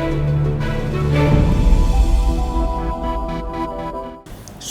Thank you.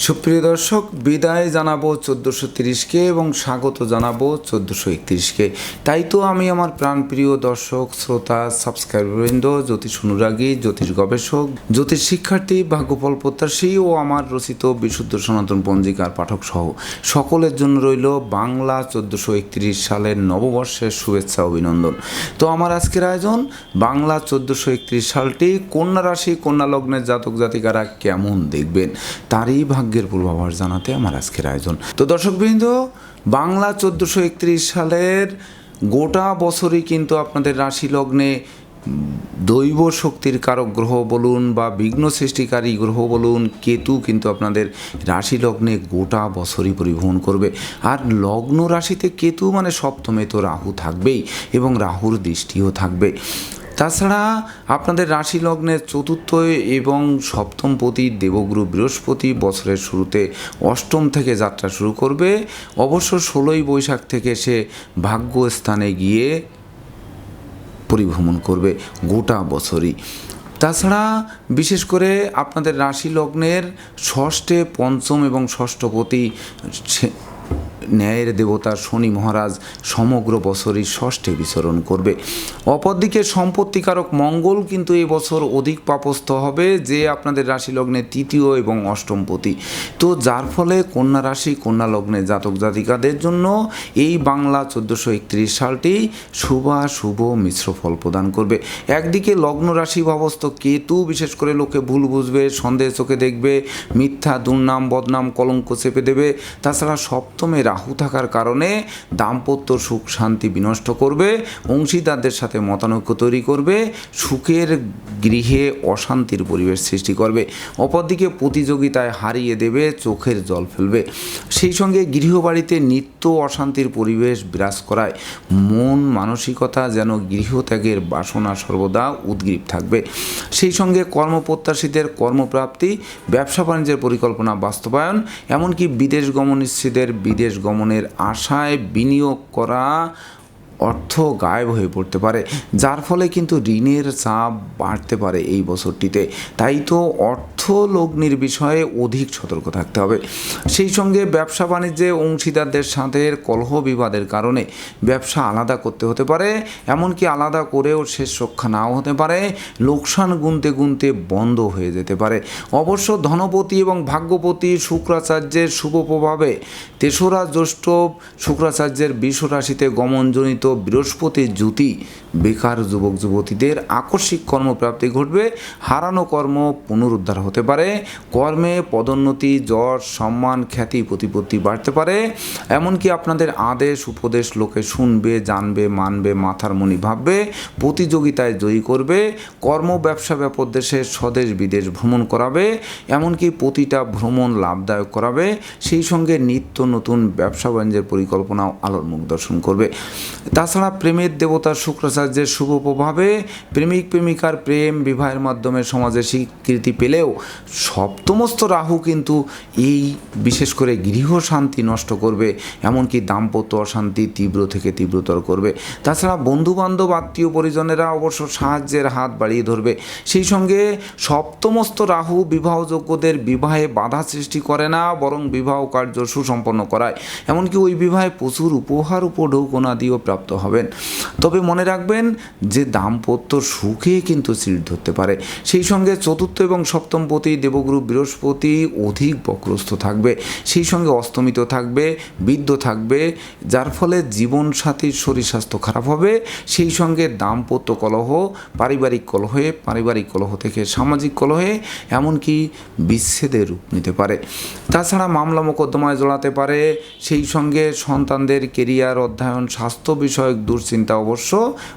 সুপ্রিয় দর্শক, বিদায় জানাব চোদ্দোশো তিরিশকে এবং স্বাগত জানাব চোদ্দোশো একত্রিশকে। তাই তো আমি আমার প্রাণপ্রিয় দর্শক, শ্রোতা সাবস্ক্রাইববৃন্দ জ্যোতিষ অনুরাগী, জ্যোতিষ গবেষক, জ্যোতিষ শিক্ষার্থী, ভাগ্যফল প্রত্যাশী ও আমার রচিত বিশুদ্ধ সনাতন পঞ্জিকার পাঠক সহ সকলের জন্য রইল বাংলা চোদ্দোশো একত্রিশ সালের নববর্ষের শুভেচ্ছা, অভিনন্দন। তো আমার আজকের আয়োজন, বাংলা চোদ্দোশো একত্রিশ সালটি কন্যা রাশি, কন্যা লগ্নের জাতক জাতিকারা কেমন দেখবেন? তারই ভাগ্যের পূর্বাভাস জানাতে আমার আজকের আয়োজন। তো দর্শকবৃন্দ, বাংলা চোদ্দোশো একত্রিশ সালের গোটা বছরই কিন্তু আপনাদের রাশি লগ্নে দৈব শক্তির কারক গ্রহ বলুন বা বিঘ্ন সৃষ্টিকারী গ্রহ বলুন, কেতু কিন্তু আপনাদের রাশি লগ্নে গোটা বছরই পরিবহন করবে। আর লগ্ন রাশিতে কেতু মানে সপ্তমে তো রাহু থাকবেই এবং রাহুর দৃষ্টিও থাকবে। তাছাড়া আপনাদের রাশি লগ্নের চতুর্থ এবং সপ্তম পতি দেবগুরু বৃহস্পতি বছরের শুরুতে অষ্টম থেকে যাত্রা শুরু করবে। অবশ্য ষোলোই বৈশাখ থেকে সে ভাগ্য স্থানে গিয়ে পরিভ্রমণ করবে গোটা বছরই। তাছাড়া বিশেষ করে আপনাদের রাশি লগ্নের ষষ্ঠে, পঞ্চম এবং ষষ্ঠপতি ন্যায়ের দেবতা শনি মহারাজ সমগ্র বছরই ষষ্ঠে বিচরণ করবে। অপরদিকে সম্পত্তিকারক মঙ্গল কিন্তু এবছর অধিক পাপস্থ হবে, যে আপনাদের রাশি লগ্নে তৃতীয় এবং অষ্টমপতি তো যার ফলে কন্যা রাশি, কন্যা লগ্নে জাতক জাতিকাদের জন্য এই বাংলা চোদ্দোশো একত্রিশ সালটি শুভা শুভ মিশ্র ফল প্রদান করবে। একদিকে লগ্ন রাশি ভাবস্থ কেতু, বিশেষ করে লোকে ভুল বুঝবে, সন্দেহ চোখে দেখবে, মিথ্যা, দুর্নাম, বদনাম, কলঙ্ক চেপে দেবে। তাছাড়া সপ্তমে রাহু থাকার কারণে দাম্পত্য সুখ, শান্তি বিনষ্ট করবে, অংশীদারদের সাথে মতানৈক্য তৈরি করবে, সুখের গৃহে অশান্তির পরিবেশ সৃষ্টি করবে। অপরদিকে প্রতিযোগিতায় হারিয়ে দেবে, চোখের জল ফেলবে। সেই সঙ্গে গৃহবাড়িতে নিত্য অশান্তির পরিবেশ বিরাজ করায়। মন মানসিকতা যেন গৃহত্যাগের বাসনা সর্বদা উদ্গ্রীব থাকবে। সেই সঙ্গে কর্মপ্রত্যাশীদের কর্মপ্রাপ্তি, ব্যবসা বাণিজ্যের পরিকল্পনা বাস্তবায়ন, এমনকি বিদেশ গমনস্থীদের বিদেশ গমনের আশায় বিনিয়োগ করা অর্থ গায়েব হয়ে পড়তে পারে, যার ফলে কিন্তু ঋণের চাপ বাড়তে পারে এই বছরটিতে। তাই তো অর্থ লগ্নির বিষয়ে অধিক সতর্ক থাকতে হবে। সেই সঙ্গে ব্যবসা বাণিজ্যে অংশীদারদের সাথে কলহ বিবাদের কারণে ব্যবসা আলাদা করতে হতে পারে, এমনকি আলাদা করেও শেষ রক্ষা নাও হতে পারে, লোকসান গুনতে গুনতে বন্ধ হয়ে যেতে পারে। অবশ্য ধনপতি এবং ভাগ্যপতি শুক্রাচার্যের শুভ প্রভাবে তেসরা জ্যৈষ্ঠ শুক্রাচার্যের বিষ রাশিতে গমনজনিত বৃহস্পতির জ্যোতি বেকার যুবক, যুবতীদের আকস্মিক কর্মপ্রাপ্তি ঘটবে। হারানো কর্ম পুনরুদ্ধার হতে পারে। কর্মে পদোন্নতি যশ সম্মান, খ্যাতি, প্রতিপত্তি বাড়তে পারে। এমনকি আপনাদের আদেশ, উপদেশ লোকে শুনবে, জানবে, মানবে, মাথার মনি ভাববে, প্রতিযোগিতায় জয়ী করবে, কর্ম, ব্যবসা ব্যাপক দেশে স্বদেশ, বিদেশ ভ্রমণ করাবে, এমনকি প্রতিটা ভ্রমণ লাভদায়ক করাবে। সেই সঙ্গে নিত্য নতুন ব্যবসা বাণিজ্যের পরিকল্পনাও আলোর মুখ দর্শন করবে। তাছাড়া প্রেমের দেবতা শুক্রাচার্যের শুভ প্রভাবে প্রেমিক প্রেমিকার প্রেম বিবাহের মাধ্যমে সমাজে স্বীকৃতি পেলেও সপ্তমস্ত রাহু কিন্তু এই বিশেষ করে গৃহ শান্তি নষ্ট করবে, এমনকি দাম্পত্য অশান্তি তীব্র থেকে তীব্রতর করবে। তাছাড়া বন্ধু বান্ধব আত্মীয় পরিজনেরা অবশ্য সাহায্যের হাত বাড়িয়ে ধরবে। সেই সঙ্গে সপ্তমস্ত রাহু বিবাহযোগ্যদের বিবাহে বাধা সৃষ্টি করে না, বরং বিবাহ কার্য সুসম্পন্ন করায়। এমনকি ওই বিবাহে প্রচুর উপহার উপঢৌকনা দিয়েও প্রাপ্ত হবেন। তবে মনে রাখবেন যে দাম্পত্য সুখে কিন্তু সিঁড় ধরতে পারে। সেই সঙ্গে চতুর্থ এবং সপ্তম পতি দেবগুরু বৃহস্পতি অধিক বক্রস্থ থাকবে। সেই সঙ্গে অস্তমিত থাকবে, বৃদ্ধ থাকবে, যার ফলে জীবনসাথীর শরীর স্বাস্থ্য খারাপ হবে। সেই সঙ্গে দাম্পত্য কলহ, পারিবারিক কলহে, পারিবারিক কলহ থেকে সামাজিক কলহে এমনকি বিচ্ছেদের রূপ নিতে পারে। তাছাড়া মামলা মোকদ্দমায় জড়াতে পারে। সেই সঙ্গে সন্তানদের কেরিয়ার, অধ্যয়ন, স্বাস্থ্য বিষয়ক দুশ্চিন্তা অবশ্য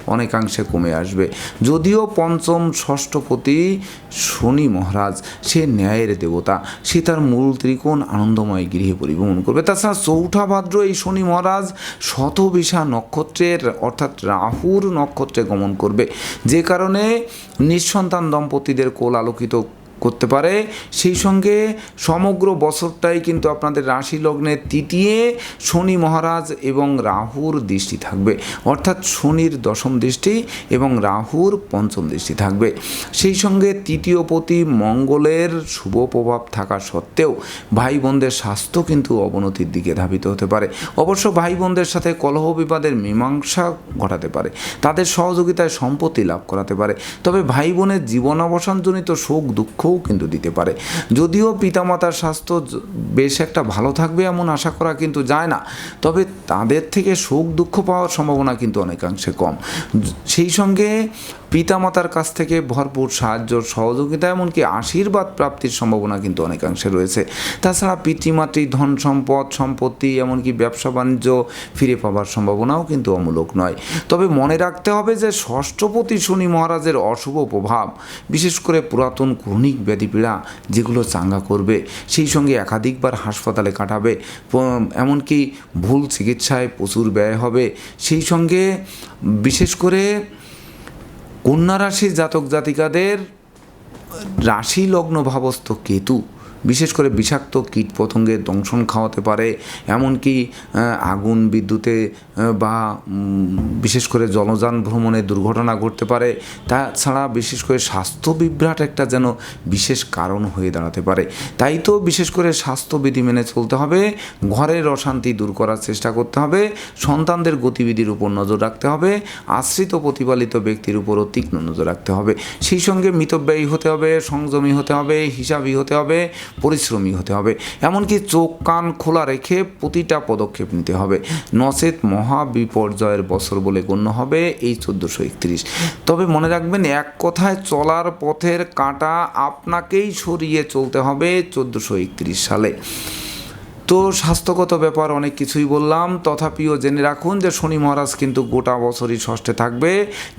অনেকাংশে কমে আসবে। যদিও পঞ্চম ষষ্ঠপতি শনি মহারাজ, সে ন্যায়ের দেবতা, সে তার মূল ত্রিকোণ আনন্দময় গৃহে পরিভ্রমণ করবে। তাছাড়া চৌঠা ভাদ্র এই শনি মহারাজ শতবিশা নক্ষত্রের, অর্থাৎ রাহুর নক্ষত্রে গমন করবে। যে কারণে নিঃসন্তান দম্পতিদের কোল আলোকিত করতে পারে। সেই সঙ্গে সমগ্র বছরটাই কিন্তু আপনাদের রাশি লগ্নে তৃতীয় শনি মহারাজ এবং রাহুর দৃষ্টি থাকবে। অর্থাৎ শনির দশম দৃষ্টি এবং রাহুর পঞ্চম দৃষ্টি থাকবে। সেই সঙ্গে তৃতীয় পতি মঙ্গলের শুভ প্রভাব থাকা সত্ত্বেও ভাই বোনদের স্বাস্থ্য কিন্তু অবনতির দিকে ধাবিত হতে পারে। অবশ্য ভাই বোনদের সাথে কলহ বিবাদের মীমাংসা ঘটাতে পারে। তাদের সহযোগিতায় সম্পত্তি লাভ করাতে পারে। তবে ভাই বোনের জীবন অবসানজনিত শোক দুঃখও কিন্তু দিতে পারে। যদিও পিতামাতার স্বাস্থ্য বেশ একটা ভালো থাকবে এমন আশা করা কিন্তু যায় না। তবে তাদের থেকে সুখ দুঃখ পাওয়ার সম্ভাবনা কিন্তু অনেকাংশে কম। সেই সঙ্গে পিতামাতার কাছ থেকে ভরপুর সাহায্য সহযোগিতা, এমনকি আশীর্বাদ প্রাপ্তির সম্ভাবনা কিন্তু অনেকাংশে রয়েছে। তাছাড়া পিতৃমাতৃ ধন সম্পদ, সম্পত্তি, এমনকি ব্যবসা বাণিজ্য ফিরে পাওয়ার সম্ভাবনাও কিন্তু অমূলক নয়। তবে মনে রাখতে হবে যে ষষ্ঠপতি শনি মহারাজের অশুভ প্রভাব, বিশেষ করে পুরাতন ক্রনিক ব্যাধিপীড়া যেগুলো চাঙ্গা করবে, সেই সঙ্গে একাধিকবার হাসপাতালে কাটাবে এমনকি ভুল চিকিৎসায় প্রচুর ব্যয় হবে, সেই সঙ্গে বিশেষ করে কন্যা রাশির জাতক জাতিকাদের রাশি লগ্ন ভাবস্থ কেতু। বিশেষ করে বিষাক্ত কীট পতঙ্গের দংশন খাওয়াতে পারে, এমনকি আগুন, বিদ্যুতে বা বিশেষ করে জলযান ভ্রমণে দুর্ঘটনা ঘটতে পারে। তাছাড়া বিশেষ করে স্বাস্থ্য বিভ্রাট একটা যেন বিশেষ কারণ হয়ে দাঁড়াতে পারে। তাই তো বিশেষ করে স্বাস্থ্যবিধি মেনে চলতে হবে, ঘরের অশান্তি দূর করার চেষ্টা করতে হবে, সন্তানদের গতিবিধির উপর নজর রাখতে হবে, আশ্রিত প্রতিপালিত ব্যক্তির উপরও তীক্ষ্ণ নজর রাখতে হবে। সেই সঙ্গে মিতব্যয়ী হতে হবে, সংযমী হতে হবে, হিসাবী হতে হবে পরিশ্রমী হতে হবে। এমনকি চোখ, কান খোলা রেখে প্রতিটা পদক্ষেপ নিতে হবে। নচেত মহা বিপর্যয়ের বছর বলে গণ্য হবে এই চোদ্দোশো একত্রিশ। তবে মনে রাখবেন, এক কথায় চলার পথের কাঁটা আপনাকেই সরিয়ে চলতে হবে চোদ্দোশো একত্রিশ সালে। তো স্বাস্থ্যগত ব্যাপার অনেক কিছুই বললাম। তথাপিও জেনে রাখুন যে শনি মহারাজ কিন্তু গোটা বছরই ষষ্ঠে থাকবে,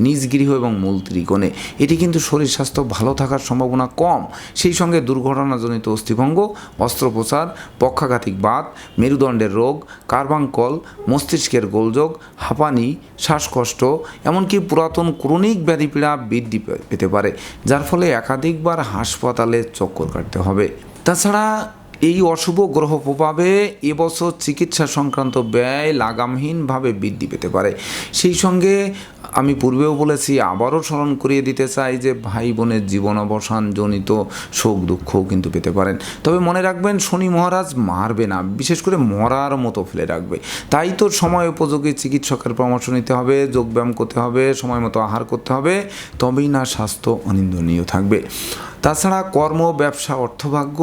নিজ গৃহ এবং মূল ত্রিকোণে। এটি কিন্তু শরীর স্বাস্থ্য ভালো থাকার সম্ভাবনা কম। সেই সঙ্গে দুর্ঘটনাজনিত অস্থিভঙ্গ, অস্ত্রোপচার, পক্ষাঘাতিক বাত মেরুদণ্ডের রোগ, কার্বাঙ্কল, মস্তিষ্কের গোলযোগ, হাঁপানি, শ্বাসকষ্ট, এমনকি পুরাতন ক্রনিক ব্যাধিপীড়া বৃদ্ধি পেতে পারে, যার ফলে একাধিকবার হাসপাতালে চক্কর কাটতে হবে। তাছাড়া এই অশুভ গ্রহ প্রভাবে এবছর চিকিৎসা সংক্রান্ত ব্যয় লাগামহীনভাবে বৃদ্ধি পেতে পারে। সেই সঙ্গে আমি পূর্বেও বলেছি, আবারও স্মরণ করিয়ে দিতে চাই যে ভাই বোনের জীবন অবসান জনিত শোক দুঃখও কিন্তু পেতে পারেন। তবে মনে রাখবেন, শনি মহারাজ মারবে না, বিশেষ করে মরার মতো ফেলে রাখবে। তাই তো সময় উপযোগী চিকিৎসকের পরামর্শ নিতে হবে, যোগব্যায়াম করতে হবে, সময় মতো আহার করতে হবে, তবেই না স্বাস্থ্য অনিন্দনীয় থাকবে। তাছাড়া কর্ম, ব্যবসা, অর্থভাগ্য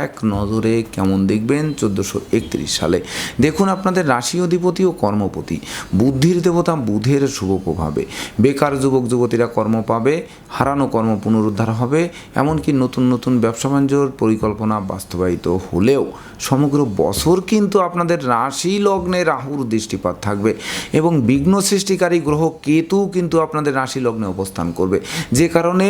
এক নজরে কেমন দেখবেন চোদ্দোশো একত্রিশ সালে? দেখুন আপনাদের রাশি অধিপতি ও কর্মপতি। বুদ্ধির দেবতা বুধের শুভ প্রভাবে। বেকার যুবক, যুবতীরা কর্ম পাবে, হারানো কর্ম পুনরুদ্ধার হবে, এমনকি নতুন নতুন ব্যবসা বাণিজ্যর পরিকল্পনা বাস্তবায়িত হলেও সমগ্র বছর কিন্তু আপনাদের রাশি লগ্নে রাহুর দৃষ্টিপাত থাকবে এবং বিঘ্ন সৃষ্টিকারী গ্রহ কেতু কিন্তু আপনাদের রাশি লগ্নে অবস্থান করবে। যে কারণে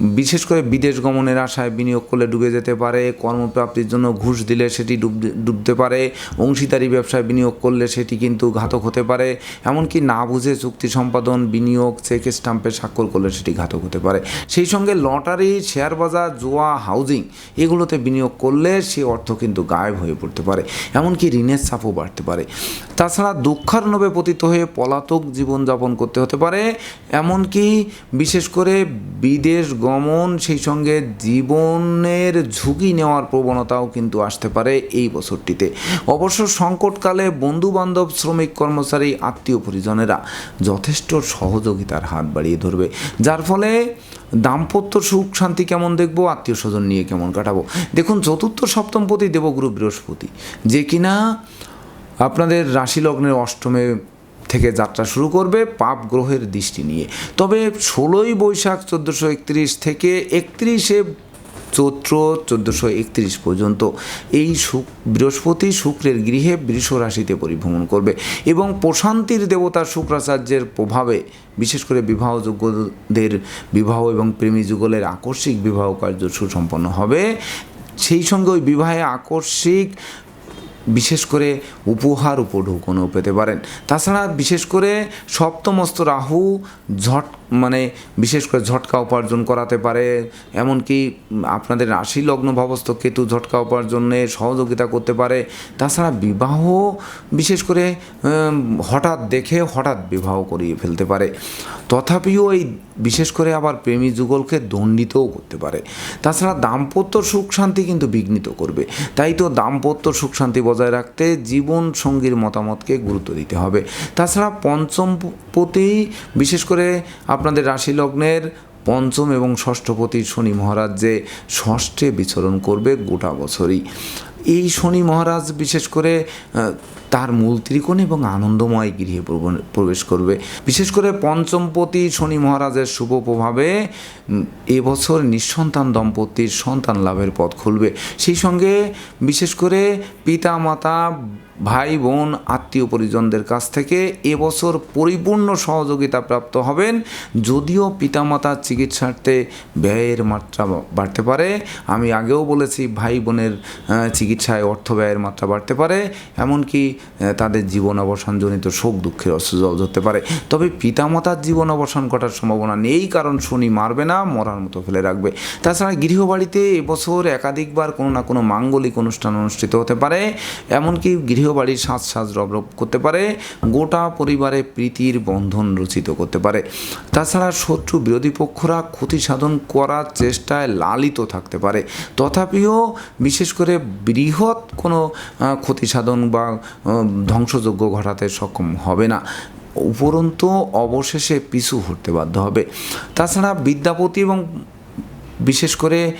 বিশেষ করে বিদেশ গমনের আশায় বিনিয়োগ করলে ডুবে যেতে পারে, কর্মপ্রাপ্তির জন্য ঘুষ দিলে সেটি ডুব ডুবতে পারে, অংশীদারি ব্যবসায় বিনিয়োগ করলে সেটি কিন্তু ঘাতক হতে পারে, এমনকি না বুঝে চুক্তি সম্পাদন, বিনিয়োগ, চেক স্টাম্পে স্বাক্ষর করলে সেটি ঘাতক হতে পারে। সেই সঙ্গে লটারি, শেয়ার বাজার, জোয়া, হাউজিং, এগুলোতে বিনিয়োগ করলে সে অর্থ কিন্তু গায়েব হয়ে পড়তে পারে, এমনকি ঋণের চাপও বাড়তে পারে। তাছাড়া দুঃখার্ণবে পতিত হয়ে পলাতক জীবনযাপন করতে হতে পারে, এমনকি বিশেষ করে বিদেশ গমন সেই সঙ্গে জীবনের ঝুঁকি নেওয়ার প্রবণতাও কিন্তু আসতে পারে এই বছরটিতে। অবশ্য সংকটকালে বন্ধু বান্ধব শ্রমিক, কর্মচারী, আত্মীয় পরিজনেরা যথেষ্ট সহযোগিতার হাত বাড়িয়ে ধরবে। যার ফলে দাম্পত্য সুখ, শান্তি কেমন দেখব, আত্মীয় স্বজন নিয়ে কেমন কাটাবো? দেখুন, চতুর্থ সপ্তমপতি দেবগুরু বৃহস্পতি। যে কিনা আপনাদের রাশি লগ্নের অষ্টমে থেকে যাত্রা শুরু করবে পাপ গ্রহের দৃষ্টি নিয়ে। তবে ষোলোই বৈশাখ চোদ্দোশো একত্রিশ থেকে একত্রিশে চৈত্র চোদ্দোশো একত্রিশ পর্যন্ত এই শুক, বৃহস্পতি শুক্রের গৃহে বৃষ রাশিতে পরিভ্রমণ করবে এবং প্রশান্তির দেবতা শুক্রাচার্যের প্রভাবে, বিশেষ করে বিবাহযোগ্যদের বিবাহ এবং প্রেমী যুগলের আকস্মিক বিবাহ কার্য সুসম্পন্ন হবে। সেই সঙ্গে ওই বিবাহে আকস্মিক, বিশেষ করে উপহার উপঢৌকনও পেতে পারেন। তাছাড়া বিশেষ করে সপ্তমস্ত রাহু ঝট মানে বিশেষ করে ঝটকা উপার্জন করাতে পারে, এমনকি আপনাদের রাশি লগ্ন ভাবস্থ কেতু ঝটকা উপার্জনে সহযোগিতা করতে পারে। তাছাড়া বিবাহ বিশেষ করে হঠাৎ দেখে হঠাৎ বিবাহ করিয়ে ফেলতে পারে। তথাপিও এই বিশেষ করে আবার প্রেমী যুগলকে দণ্ডিতও করতে পারে। তাছাড়া দাম্পত্য সুখ শান্তি কিন্তু বিঘ্নিত করবে। তাই তো দাম্পত্য সুখ শান্তি বজায় রাখতে জীবন সঙ্গীর মতামতকে গুরুত্ব দিতে হবে? তাছাড়া পঞ্চম পতি, বিশেষ করে আপনাদের রাশি লগ্নের পঞ্চম এবং ষষ্ঠপতি শনি মহারাজ যে ষষ্ঠে বিচরণ করবে গোটা বছরই। এই শনি মহারাজ বিশেষ করে তার মূল ত্রিকোণ এবং আনন্দময় গৃহে প্রবেশ করবে। বিশেষ করে পঞ্চমপতি শনি মহারাজের শুভ প্রভাবে এবছর নিঃসন্তান দম্পতির সন্তান লাভের পথ খুলবে। সেই সঙ্গে বিশেষ করে পিতা মাতা ভাই, বোন, আত্মীয় পরিজনদের কাছ থেকে এবছর পরিপূর্ণ সহযোগিতা প্রাপ্ত হবেন। যদিও পিতামাতার চিকিৎসার্থে ব্যয়ের মাত্রা বাড়তে পারে। আমি আগেও বলেছি, ভাই বোনের চিকিৎসায় অর্থ ব্যয়ের মাত্রা বাড়তে পারে। এমনকি তাদের জীবন অবসানজনিত শোক, দুঃখের অশ্রুজল ধরতে পারে। তবে পিতামাতার জীবন অবসান ঘটার সম্ভাবনা নেই, কারণ শনি মারবে না, মরার মতো ফেলে রাখবে। তাছাড়া গৃহবাড়িতে এবছর একাধিকবার কোনো না কোনো মাঙ্গলিক অনুষ্ঠান অনুষ্ঠিত হতে পারে, এমনকি গৃহবাড়ির সাজ সাজ রব রব করতে পারে, গোটা পরিবারে প্রীতির বন্ধন রচিত করতে পারে। তাছাড়া শত্রু বিরোধী পক্ষরা ক্ষতি সাধন করার চেষ্টায় লালিত থাকতে পারে। তথাপিও বিশেষ করে বৃহৎ কোনো ক্ষতি সাধন বা ধ্বংসযজ্ঞ ঘটাতে সক্ষম হবে না। উপরন্তু অবশেষে পিছু হতে বাধ্য হবে। তাছাড়া বিদ্যাপতি এবং বিশেষ করে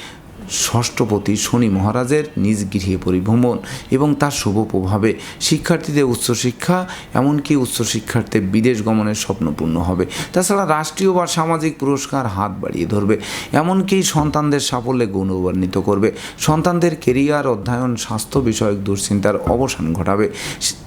ষষ্ঠপতি শনি মহারাজের নিজ গৃহে পরিভ্রমণ এবং তার শুভ প্রভাবে শিক্ষার্থীদের উচ্চশিক্ষা, এমনকি উচ্চশিক্ষার্থে বিদেশ গমনের স্বপ্ন পূর্ণ হবে। তাছাড়া রাষ্ট্রীয় বা সামাজিক পুরস্কার হাত বাড়িয়ে ধরবে, এমনকি সন্তানদের সাফল্যে গৌরবান্বিত করবে। সন্তানদের কেরিয়ার, অধ্যয়ন, স্বাস্থ্য বিষয়ক দুশ্চিন্তার অবসান ঘটাবে।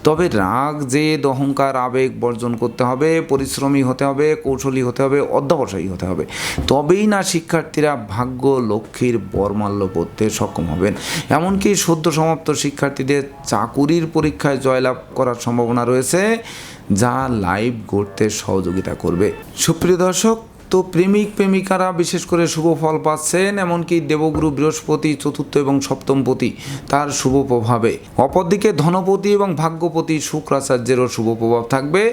তবে রাগ, জেদ, অহংকার, আবেগ বর্জন করতে হবে, পরিশ্রমী হতে হবে, কৌশলী হতে হবে, অধ্যাবসায়ী হতে হবে। তবেই না শিক্ষার্থীরা ভাগ্য, লক্ষ্মীর বরমাল্য করতে সক্ষম হবেন। এমনকি সদ্য সমাপ্ত শিক্ষার্থীদের চাকুরির পরীক্ষায় জয়লাভ করার সম্ভাবনা রয়েছে, যা লাইভ গড়তে সহযোগিতা করবে। সুপ্রিয় দর্শক তো প্রেমিক প্রেমিকারা বিশেষ করে শুভ ফল পাচ্ছেন, এমনকি দেবগুরু বৃহস্পতি, চতুর্থ এবং সপ্তমপতি তার শুভ প্রভাবে। অপরদিকে ধনপতি এবং ভাগ্যপতি শুক্রাচার্যেরও শুভ প্রভাব থাকবে,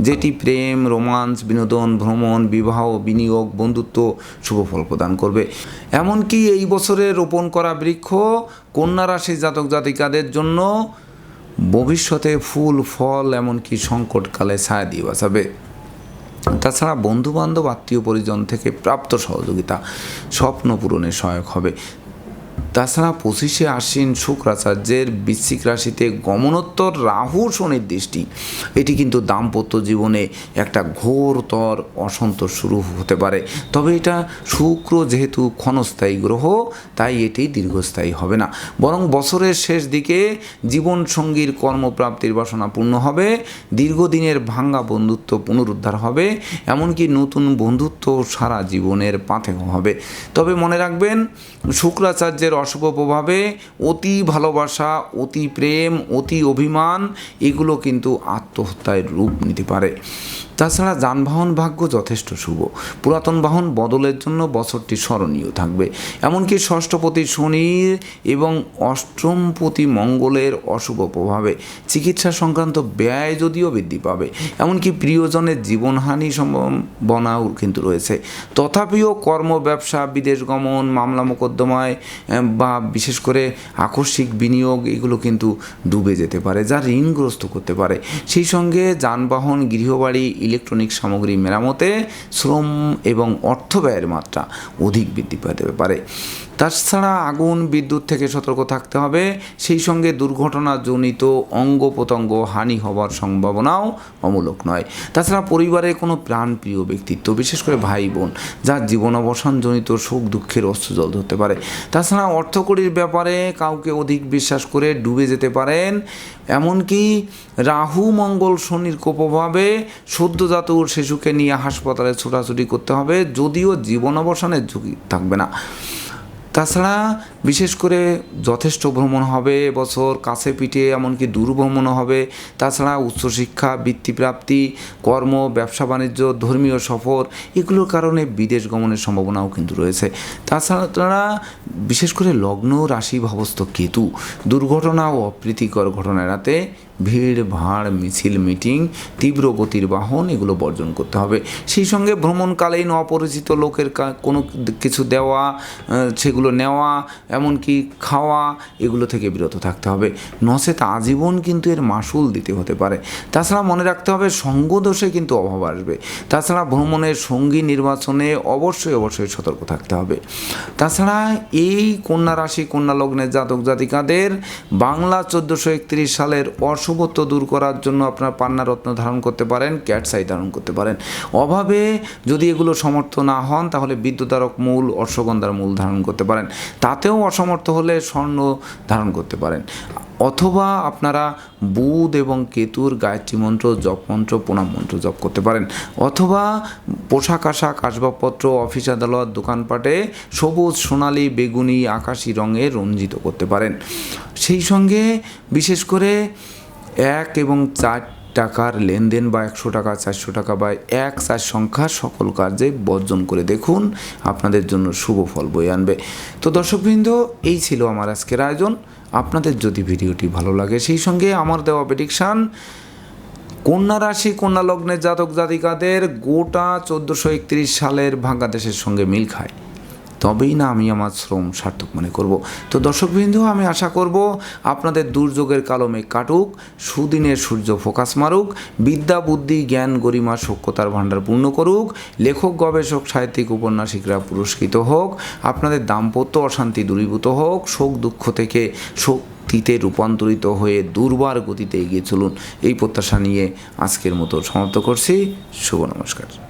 যেটি প্রেম রোমান্স বিনোদন, ভ্রমণ, বিবাহ, বিনিয়োগ, বন্ধুত্ব শুভ ফল প্রদান করবে। এমনকি এই বছরে রোপণ করা বৃক্ষ কন্যা রাশি জাতক জাতিকাদের জন্য ভবিষ্যতে ফুল, ফল, এমনকি সংকটকালে ছায়া দিয়ে বাঁচাবে। তাছাড়া বন্ধুবান্ধব আত্মীয় পরিজন থেকে প্রাপ্ত সহযোগিতা স্বপ্ন পূরণে সহায়ক হবে। তাছাড়া পঁচিশে আশ্বিন শুক্রাচার্যের বৃশ্চিক রাশিতে গমনোত্তর রাহু শনির দৃষ্টি। এটি কিন্তু দাম্পত্য জীবনে একটা ঘোরতর অসন্তোষ শুরু হতে পারে। তবে এটা শুক্র যেহেতু ক্ষণস্থায়ী গ্রহ, তাই এটি দীর্ঘস্থায়ী হবে না। বরং বছরের শেষ দিকে জীবনসঙ্গীর কর্মপ্রাপ্তির বাসনা পূর্ণ হবে, দীর্ঘদিনের ভাঙ্গা বন্ধুত্ব পুনরুদ্ধার হবে, এমনকি নতুন বন্ধুত্ব সারা জীবনের পাথে হবে। তবে মনে রাখবেন শুক্রাচার্যের অশুভ প্রভাবে অতি ভালোবাসা অতি প্রেম অতি অভিমান এগুলো কিন্তু আত্মহত্যায় রূপ নিতে পারে। তাছাড়া যানবাহন ভাগ্য যথেষ্ট শুভ। পুরাতন বাহন বদলের জন্য বছরটি স্মরণীয় থাকবে। এমনকি ষষ্ঠপতি শনির এবং অষ্টমপতি মঙ্গলের অশুভ প্রভাবে চিকিৎসা সংক্রান্ত ব্যয় যদিও বৃদ্ধি পাবে। এমনকি প্রিয়জনের জীবনহানি সম্ভাবনাও কিন্তু রয়েছে। তথাপিও কর্ম, ব্যবসা, বিদেশ গমন, মামলা মোকদ্দমায় বা বিশেষ করে আকস্মিক বিনিয়োগ এগুলো কিন্তু ডুবে যেতে পারে, যা ঋণগ্রস্ত করতে পারে। সেই সঙ্গে যানবাহন, গৃহবাড়ি ইলেকট্রনিক সামগ্রী মেরামতে শ্রম এবং অর্থ ব্যয়ের মাত্রা অধিক বৃদ্ধি পেতে পারে। তাছাড়া আগুন, বিদ্যুৎ থেকে সতর্ক থাকতে হবে। সেই সঙ্গে দুর্ঘটনাজনিত অঙ্গ প্রত্যঙ্গ হানি হওয়ার সম্ভাবনাও অমূলক নয়। তাছাড়া পরিবারে কোনো প্রাণপ্রিয় ব্যক্তিত্ব, বিশেষ করে ভাই বোন যার জীবন অবসানজনিত সুখ দুঃখের অস্ত্রজল ধরতে পারে। তাছাড়া অর্থকরীর ব্যাপারে কাউকে অধিক বিশ্বাস করে ডুবে যেতে পারেন। এমনকি রাহু, মঙ্গল, শনির কোপভাবে সদ্যজাত শিশুকে নিয়ে হাসপাতালে ছোটাছুটি করতে হবে, যদিও জীবন অবসানের ঝুঁকি থাকবে না। তাছাড়া বিশেষ করে যথেষ্ট ভ্রমণ হবে এবছর, কাছে পিঠে, এমনকি দূর ভ্রমণও হবে। তাছাড়া উচ্চশিক্ষা, বৃত্তিপ্রাপ্তি, কর্ম, ব্যবসা, বাণিজ্য, ধর্মীয় সফর, এগুলোর কারণে বিদেশ গমনের সম্ভাবনাও কিন্তু রয়েছে। তাছাড়া তারা বিশেষ করে লগ্ন রাশি ভাবস্থ কেতু, দুর্ঘটনা ও অপ্রীতিকর ঘটনা এড়াতে ভিড়, ভাড়, মিছিল, মিটিং, তীব্র গতির বাহন এগুলো বর্জন করতে হবে। সেই সঙ্গে ভ্রমণকালীন অপরিচিত লোকের কোনো কিছু দেওয়া সেগুলো নেওয়া, এমনকি খাওয়া, এগুলো থেকে বিরত থাকতে হবে। নচেত আজীবন কিন্তু এর মাসুল দিতে হতে পারে। তাছাড়া মনে রাখতে হবে, সঙ্গদোষে কিন্তু অভাব আসবে। তাছাড়া ভ্রমণের সঙ্গী নির্বাচনে অবশ্যই অবশ্যই সতর্ক থাকতে হবে। তাছাড়া এই কন্যা রাশি, কন্যা লগ্নের জাতক জাতিকাদের বাংলা চোদ্দোশো একত্রিশ সালের অশুভত্ব দূর করার জন্য আপনার পান্না রত্ন ধারণ করতে পারেন ক্যাটসাই ধারণ করতে পারেন। অভাবে যদি এগুলো সমর্থ না হন, তাহলে বিদ্যুতারক মূল, অশ্বগন্ধার মূল ধারণ করতে পারেন। তাতেও অসমর্থ হলে স্বর্ণ ধারণ করতে পারেন। অথবা আপনারা বুধ এবং কেতুর গায়ত্রী মন্ত্র, জপ মন্ত্র, প্রণাম মন্ত্র জপ করতে পারেন। অথবা পোশাক আশাক, আসবাবপত্র, অফিস আদালত, দোকানপাটে সবুজ, সোনালি, বেগুনি, আকাশি রঙে রঞ্জিত করতে পারেন। সেই সঙ্গে বিশেষ করে এক এবং চার টাকার লেনদেন বা একশো টাকা, চারশো টাকা বা এক চার সংখ্যা সকল কার্যে বর্জন করে দেখুন, আপনাদের জন্য শুভ ফল বয়ে আনবে। তো দর্শকবৃন্দ, এই ছিল আমার আজকের আয়োজন। আপনাদের যদি ভিডিওটি ভালো লাগে, সেই সঙ্গে আমার দেওয়া প্রেডিকশান কন্যা রাশি, কন্যা লগ্নের জাতক জাতিকাদের গোটা চোদ্দোশো একত্রিশ সালের বাংলাদেশের সঙ্গে মিল খায়। তবেই না আমি আমার শ্রম সার্থক মনে করব। তো দর্শকবৃন্দ, আমি আশা করব আপনাদের দুর্যোগের কালমে কাটুক, সুদিনের সূর্য ফোকাস মারুক, বিদ্যা, বুদ্ধি, জ্ঞান, গরিমা সক্ষতার ভাণ্ডার পূর্ণ করুক, লেখক, গবেষক, সাহিত্যিক, উপন্যাসিকরা পুরস্কৃত হোক, আপনাদের দাম্পত্য অশান্তি দূরীভূত হোক, শোক দুঃখ থেকে শক্তিতে রূপান্তরিত হয়ে দুর্বার গতিতে এগিয়ে চলুন। এই প্রত্যাশা নিয়ে আজকের মতো সমাপ্ত করছি। শুভ নমস্কার।